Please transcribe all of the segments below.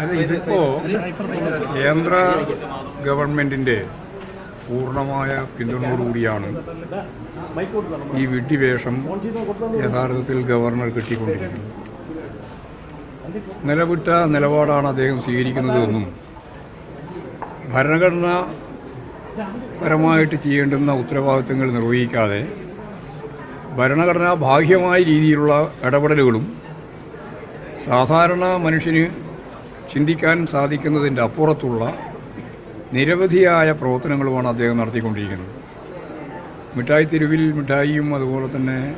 അല്ല ഇതിപ്പോ കേന്ദ്ര ഗവൺമെന്റിന്റെ പൂർണമായ പിന്തുണയോടുകൂടിയാണ് ഈ വിഡ്ഢിവേഷം യഥാർത്ഥത്തിൽ ഗവർണർ കിട്ടിക്കൊണ്ടിരിക്കുന്നത്. നിലവിട്ട നിലപാടാണ് അദ്ദേഹം സ്വീകരിക്കുന്നതെന്നും ഭരണഘടന പരമായിട്ട് ചെയ്യേണ്ടുന്ന ഉത്തരവാദിത്തങ്ങൾ നിർവഹിക്കാതെ ഭരണഘടനാ ബാഹ്യമായ രീതിയിലുള്ള ഇടപെടലുകളും സാധാരണ മനുഷ്യന് ചിന്തിക്കാൻ സാധിക്കുന്നതിന്റെ അപ്പുറത്തുള്ള നിരവധിയായ പ്രവർത്തനങ്ങളുമാണ് അദ്ദേഹം നടത്തിക്കൊണ്ടിരിക്കുന്നത്. മിഠായി തെരുവിൽ മിഠായിയും അതുപോലെ തന്നെ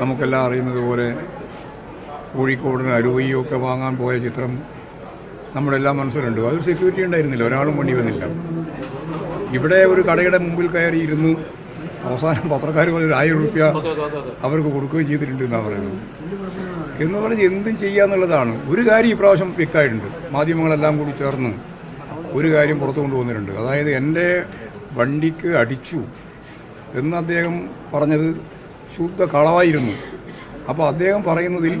നമുക്കെല്ലാം അറിയുന്നത് പോലെ കോഴിക്കോടിന് അരുവയും ഒക്കെ വാങ്ങാൻ പോയ ചിത്രം നമ്മുടെ എല്ലാം മനസ്സിലുണ്ട്. അതൊരു സെക്യൂരിറ്റി ഉണ്ടായിരുന്നില്ല. ഒരാളും വണ്ടി വന്നില്ല. ഇവിടെ ഒരു കടയുടെ മുമ്പിൽ കയറിയിരുന്നു. അവസാനം പത്രക്കാർ പറഞ്ഞൊരു ആയിരം റുപ്യ അവർക്ക് കൊടുക്കുകയും ചെയ്തിട്ടുണ്ട് എന്നാണ് പറയുന്നത്. എന്ന് പറഞ്ഞ് എന്തും ചെയ്യാന്നുള്ളതാണ് ഒരു കാര്യം ഇപ്രാവശ്യം വ്യക്തമായിട്ടുണ്ട്. മാധ്യമങ്ങളെല്ലാം കൂടി ചേർന്ന് ഒരു കാര്യം പുറത്തു കൊണ്ടുവന്നിട്ടുണ്ട്. അതായത് എന്റെ വണ്ടിക്ക് അടിച്ചു എന്ന് അദ്ദേഹം പറഞ്ഞത് ശുദ്ധ കളവായിരുന്നു. അപ്പോൾ അദ്ദേഹം പറയുന്നതിൽ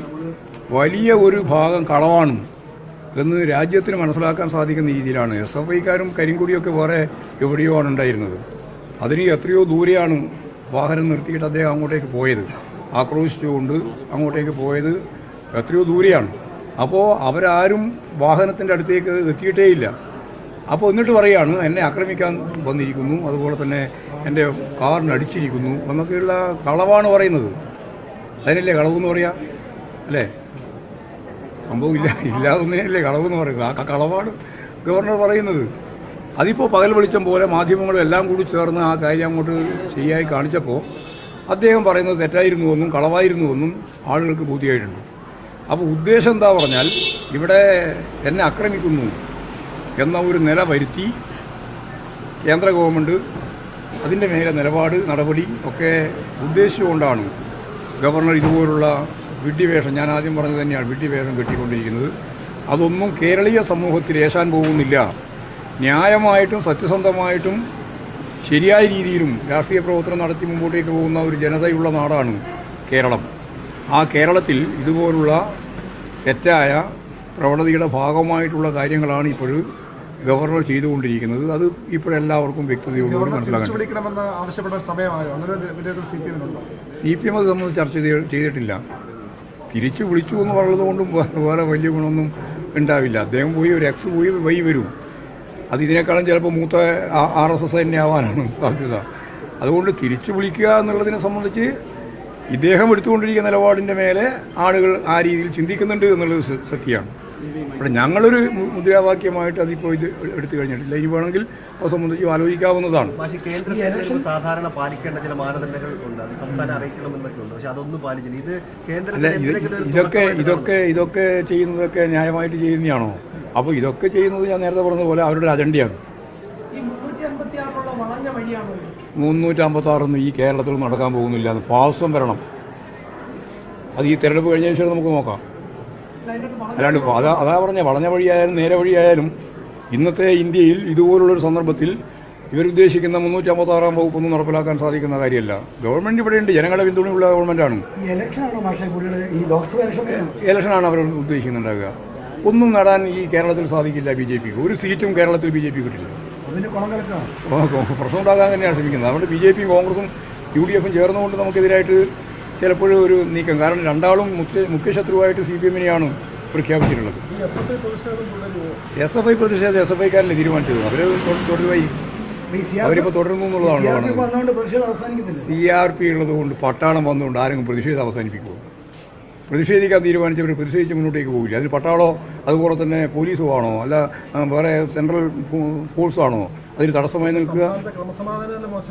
വലിയ ഒരു ഭാഗം കളവാണ് എന്ന് രാജ്യത്തിന് മനസ്സിലാക്കാൻ സാധിക്കുന്ന രീതിയിലാണ്. എസ് എഫ് ഐക്കാരും കരിങ്കുടിയൊക്കെ വേറെ എവിടെയോ ആണ് ഉണ്ടായിരുന്നത്. അതിന് എത്രയോ ദൂരെയാണ് വാഹനം നിർത്തിയിട്ട് അദ്ദേഹം അങ്ങോട്ടേക്ക് പോയത്. ആക്രോശിച്ചുകൊണ്ട് അങ്ങോട്ടേക്ക് പോയത് എത്രയോ ദൂരെയാണ്. അപ്പോൾ അവരാരും വാഹനത്തിന്റെ അടുത്തേക്ക് എത്തിയിട്ടേ ഇല്ല. അപ്പോൾ എന്നിട്ട് പറയാണ് എന്നെ ആക്രമിക്കാൻ വന്നിരിക്കുന്നു അതുപോലെ തന്നെ എന്റെ കാറിന് അടിച്ചിരിക്കുന്നു എന്നൊക്കെയുള്ള കളവാണ് പറയുന്നത്. അതിനല്ലേ കളവെന്ന് പറയാ? അല്ലേ? സംഭവം ഇല്ല ഇല്ലാതൊന്നിനല്ലേ കളവെന്ന് പറയുന്നത്. ആ കളവാണ് ഗവർണർ പറയുന്നത്. അതിപ്പോൾ പകൽ വെളിച്ചം പോലെ മാധ്യമങ്ങളും എല്ലാം കൂടി ചേർന്ന് ആ കാര്യം അങ്ങോട്ട് ശരിയായി കാണിച്ചപ്പോൾ അദ്ദേഹം പറയുന്നത് തെറ്റായിരുന്നു എന്നും എന്നും ആളുകൾക്ക് ബോധ്യമായിട്ടുണ്ട്. അപ്പോൾ ഉദ്ദേശം എന്താ പറഞ്ഞാൽ ഇവിടെ എന്നെ ആക്രമിക്കുന്നു എന്ന ഒരു നില വരുത്തി കേന്ദ്ര ഗവൺമെന്റ് അതിന്റെ മേലെ നിലപാട് നടപടി ഒക്കെ ഉദ്ദേശിച്ചുകൊണ്ടാണ് ഗവർണർ ഇതുപോലുള്ള വിഡ്ഢിവേഷം ഞാൻ ആദ്യം പറഞ്ഞത് തന്നെയാണ് വിഡ്ഢിവേഷം കെട്ടിക്കൊണ്ടിരിക്കുന്നത്. അതൊന്നും കേരളീയ സമൂഹത്തിൽ ഏശാൻ പോകുന്നില്ല. ന്യായമായിട്ടും സത്യസന്ധമായിട്ടും ശരിയായ രീതിയിലും രാഷ്ട്രീയ പ്രവർത്തനം നടത്തി മുമ്പോട്ടേക്ക് പോകുന്ന ഒരു ജനതയുള്ള നാടാണ് കേരളം. ആ കേരളത്തിൽ ഇതുപോലുള്ള തെറ്റായ പ്രവണതയുടെ ഭാഗമായിട്ടുള്ള കാര്യങ്ങളാണ് ഇപ്പോൾ ഗവർണർ ചെയ്തുകൊണ്ടിരിക്കുന്നത്. അത് ഇപ്പോഴെല്ലാവർക്കും വ്യക്തതയോടുകൂടി വലിയൊരു സി പി എം അത് സംബന്ധിച്ച് ചർച്ച ചെയ്ത് ചെയ്തിട്ടില്ല. തിരിച്ചു വിളിച്ചു എന്ന് പറയുന്നത് കൊണ്ടും വേറെ വലിയ ഗുണമൊന്നും ഉണ്ടാവില്ല. അദ്ദേഹം പോയി ഒരു എക്സ് പോയി വൈ വരും. അത് ഇതിനേക്കാളും ചിലപ്പോൾ മൂത്ത ആർ എസ് എസ് തന്നെ ആവാനാണ് സാധ്യത. അതുകൊണ്ട് തിരിച്ചു വിളിക്കുക എന്നുള്ളതിനെ സംബന്ധിച്ച് ഇദ്ദേഹം എടുത്തുകൊണ്ടിരിക്കുന്ന നിലപാടിന്റെ മേലെ ആളുകൾ ആ രീതിയിൽ ചിന്തിക്കുന്നുണ്ട് എന്നുള്ളത് സത്യമാണ്. പക്ഷേ ഞങ്ങളൊരു മുദ്രാവാക്യമായിട്ട് അതിപ്പോൾ ഇത് എടുത്തു കഴിഞ്ഞിട്ടില്ല. ഇനി വേണമെങ്കിൽ അത് സംബന്ധിച്ച് ആലോചിക്കാവുന്നതാണ്. സാധാരണ പാലിക്കേണ്ട ചില മാനദണ്ഡങ്ങൾ ഉണ്ട്. അത് സംസ്ഥാനം അറിയിക്കണമെന്നൊക്കെ ഉണ്ട്. പക്ഷെ അതൊന്നും പാലിച്ചില്ല. ഇത് കേന്ദ്ര ഇതൊക്കെ ഇതൊക്കെ ഇതൊക്കെ ചെയ്യുന്നതൊക്കെ ന്യായമായിട്ട് ചെയ്യുന്നതാണോ അപ്പോൾ ഇതൊക്കെ ചെയ്യുന്നത് ഞാൻ നേരത്തെ പറഞ്ഞതുപോലെ പോലെ അവരുടെ അജണ്ടയാണ്. ഈ മുന്നൂറ്റി അമ്പത്തി വളഞ്ഞ വഴിയാണോ ഇത്? മുന്നൂറ്റമ്പത്തി ആറൊന്നും ഈ കേരളത്തിൽ നടക്കാൻ പോകുന്നില്ല. എന്ന് ഫാസം വരണം. അത് ഈ തെരഞ്ഞെടുപ്പ് കഴിഞ്ഞതിന് ശേഷം നമുക്ക് നോക്കാം. അല്ലാണ്ട് അതാ അതാ പറഞ്ഞ വളഞ്ഞ വഴിയായാലും നേരെ വഴിയായാലും ഇന്നത്തെ ഇന്ത്യയിൽ ഇതുപോലുള്ളൊരു സന്ദർഭത്തിൽ ഇവരുദ്ദേശിക്കുന്ന മുന്നൂറ്റി ആറാം വകുപ്പൊന്നും നടപ്പിലാക്കാൻ സാധിക്കുന്ന കാര്യമല്ല. ഗവൺമെന്റ് ഇവിടെയുണ്ട്. ജനങ്ങളുടെ പിന്തുണയുള്ള ഗവൺമെന്റാണ്. ഇലക്ഷനാണ് അവർ ഉദ്ദേശിക്കുന്നുണ്ടാകുക ഒന്നും നേടാൻ ഈ കേരളത്തിൽ സാധിക്കില്ല ബി ജെ പിക്ക് ഒരു സീറ്റും കേരളത്തിൽ ബി ജെ പി കിട്ടില്ല. പ്രശ്നം ഉണ്ടാകാൻ തന്നെയാണ് ശ്രമിക്കുന്നത്. അതുകൊണ്ട് ബി ജെ പിയും കോൺഗ്രസും യു ഡി എഫും ചേർന്നുകൊണ്ട് നമുക്കെതിരായിട്ട് ചിലപ്പോഴും ഒരു നീക്കം. കാരണം രണ്ടാളും മുഖ്യ മുഖ്യശത്രുവായിട്ട് സി പി എമ്മിനെയാണ് പ്രഖ്യാപിച്ചിട്ടുള്ളത്. എസ് എഫ് ഐ പ്രതിഷേധം എസ് എഫ് ഐക്കാരല്ലേ തീരുമാനിച്ചത്? അവർ തുടരുമായി അവരിപ്പോൾ തുടരുന്നു എന്നുള്ളതാണ് സി ആർ പി ഉള്ളത് കൊണ്ട് പട്ടാളം വന്നുകൊണ്ട് ആരെങ്കിലും പ്രതിഷേധം അവസാനിപ്പിക്കുമോ പ്രതിഷേധിക്കാൻ തീരുമാനിച്ചവർ പ്രതിഷേധിച്ച് മുന്നോട്ടേക്ക് പോകില്ല. അതിൽ പട്ടാളോ അതുപോലെ തന്നെ പോലീസോ ആണോ അല്ല വേറെ സെൻട്രൽ ഫോഴ്സോ ആണോ അതിന് തടസ്സമായി നിൽക്കുക.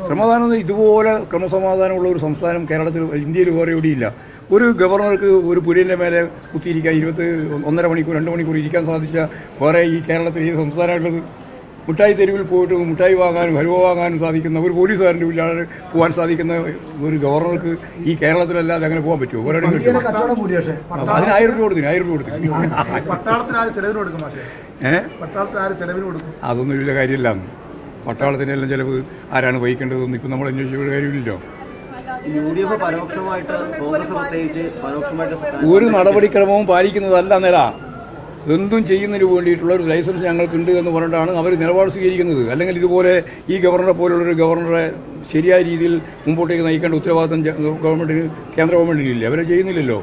ക്രമസമാധാനം ഇതുപോലെ ക്രമസമാധാനമുള്ള ഒരു സംസ്ഥാനം കേരളത്തിൽ ഇന്ത്യയിൽ വേറെ എവിടെയില്ല ഒരു ഗവർണർക്ക് ഒരു പുരയിന്റെ മേലെ കുത്തിയിരിക്കാൻ ഇരുപത്തി ഒന്നര മണിക്കൂർ രണ്ട് മണിക്കൂർ ഇരിക്കാൻ സാധിച്ച വേറെ ഈ കേരളത്തിൽ ഏത് സംസ്ഥാനമുള്ളത് മിഠായി തെരുവിൽ പോയിട്ട് മിഠായി വാങ്ങാനും ഹലുവ വാങ്ങാനും സാധിക്കുന്ന ഒരു പോലീസുകാരന്റെ ഇല്ലാതെ പോകാൻ സാധിക്കുന്ന ഒരു ഗവർണർക്ക് ഈ കേരളത്തിലല്ലാതെ അങ്ങനെ പോകാൻ പറ്റുമോ? ഒരാളും കിട്ടും അതിന് ആയിരം രൂപ കൊടുത്തിന് ആയിരം രൂപ കൊടുക്കും ഏഹ് അതൊന്നും വലിയ കാര്യമില്ല. പട്ടാളത്തിന്റെ എല്ലാം ചിലവ് ആരാണ് വഹിക്കേണ്ടതെന്ന് ഇപ്പം നമ്മൾ അന്വേഷിച്ച കാര്യമില്ലല്ലോ. പ്രത്യേകിച്ച് പരോക്ഷമായിട്ട് ഒരു നടപടിക്രമവും പാലിക്കുന്നതല്ല നില എന്തും ചെയ്യുന്നതിന് വേണ്ടിയിട്ടുള്ള ഒരു ലൈസൻസ് ഞങ്ങൾക്കുണ്ട് എന്ന് പറഞ്ഞിട്ടാണ് അവർ നിലപാട് സ്വീകരിക്കുന്നത്. അല്ലെങ്കിൽ ഇതുപോലെ ഈ ഗവർണറെ പോലുള്ളൊരു ഗവർണറെ ശരിയായ രീതിയിൽ മുമ്പോട്ടേക്ക് നയിക്കേണ്ട ഉത്തരവാദിത്തം ഗവൺമെന്റിന് ഗവൺമെന്റിന് കേന്ദ്ര ഗവൺമെന്റിനില്ല അവരെ ചെയ്യുന്നില്ലല്ലോ.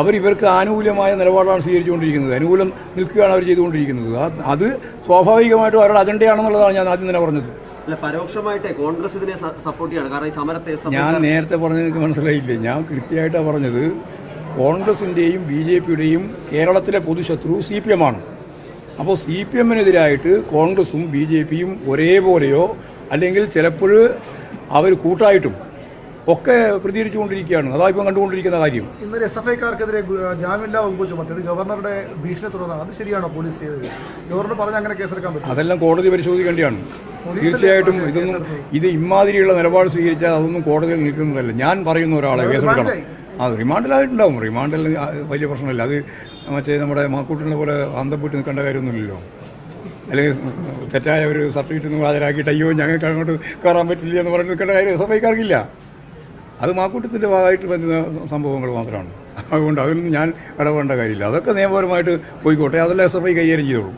അവർ ഇവർക്ക് ആനുകൂല്യമായ നിലപാടാണ് സ്വീകരിച്ചുകൊണ്ടിരിക്കുന്നത്. അനുകൂലം നിൽക്കുകയാണ് അവർ ചെയ്തുകൊണ്ടിരിക്കുന്നത്. അത് അത് സ്വാഭാവികമായിട്ടും അവരുടെ അജണ്ടയാണെന്നുള്ളതാണ് ഞാൻ ആദ്യം തന്നെ പറഞ്ഞത്. അല്ല പരോക്ഷമായിട്ട് കോൺഗ്രസ് ഇതിനെ സപ്പോർട്ട് ചെയ്യാണ്. കാരണം ഈ സമരത്തെ ഞാൻ നേരത്തെ പറഞ്ഞത് എനിക്ക് മനസ്സിലായില്ലേ? ഞാൻ കൃത്യമായിട്ടാണ് പറഞ്ഞത്. കോൺഗ്രസിന്റെയും ബി ജെ പിയുടെയും കേരളത്തിലെ പൊതുശത്രു സി പി എം ആണ്. അപ്പോൾ സി പി എമ്മിനെതിരായിട്ട് കോൺഗ്രസും ബി ജെ പിയും ഒരേപോലെയോ അല്ലെങ്കിൽ ചിലപ്പോൾ അവർ കൂട്ടായിട്ടും ഒക്കെ പ്രതികരിച്ചുകൊണ്ടിരിക്കുകയാണ്. അതാ ഇപ്പം കണ്ടുകൊണ്ടിരിക്കുന്ന കാര്യം. ഇന്നലെ എസ് എഫ് ഐക്കാർക്കെതിരെ ജാമ്യമില്ലാ വകുപ്പ് ചുമത്തിയത് ഗവർണറുടെ ഭീഷണി തുടർന്നാണ്. അത് ശരിയാണോ പോലീസ് ചെയ്തത്? ഗവർണർ പറഞ്ഞ അങ്ങനെ കേസെടുക്കാൻ പറ്റും അതെല്ലാം കോടതി പരിശോധിക്കേണ്ടതാണ് തീർച്ചയായിട്ടും ഇതൊന്നും ഇത് ഇമാതിരിയുള്ള നിലപാട് സ്വീകരിച്ചാൽ അതൊന്നും കോടതിയിൽ നിൽക്കുന്നതല്ല. ഞാൻ പറയുന്ന ഒരാളെ കേസെടുക്കണം. അത് റിമാൻഡിലായിട്ടുണ്ടാവും. റിമാൻഡിൽ വലിയ പ്രശ്നമില്ല. അത് മറ്റേ നമ്മുടെ മാക്കൂട്ടിനെ പോലെ അന്തം നിൽക്കേണ്ട കാര്യമൊന്നുമില്ലല്ലോ. അല്ലെങ്കിൽ തെറ്റായ ഒരു സർട്ടിഫിക്കറ്റ് ഒന്നും ഹാജരാക്കിയിട്ട് അയ്യോ ഞങ്ങൾക്ക് അങ്ങോട്ട് കയറാൻ പറ്റില്ല എന്ന് പറഞ്ഞ് നിൽക്കേണ്ട കാര്യം സഭയ്ക്കാർക്കില്ല അത് മാക്കൂട്ടത്തിന്റെ ഭാഗമായിട്ട് വരുന്ന സംഭവങ്ങൾ മാത്രമാണ്. അതുകൊണ്ട് അതൊന്നും ഞാൻ ഇടപെടേണ്ട കാര്യമില്ല. അതൊക്കെ നിയമപരമായിട്ട് പോയിക്കോട്ടെ. അതെല്ലാം എസ് എഫ് ഐ കൈകാര്യം ചെയ്തോളൂ.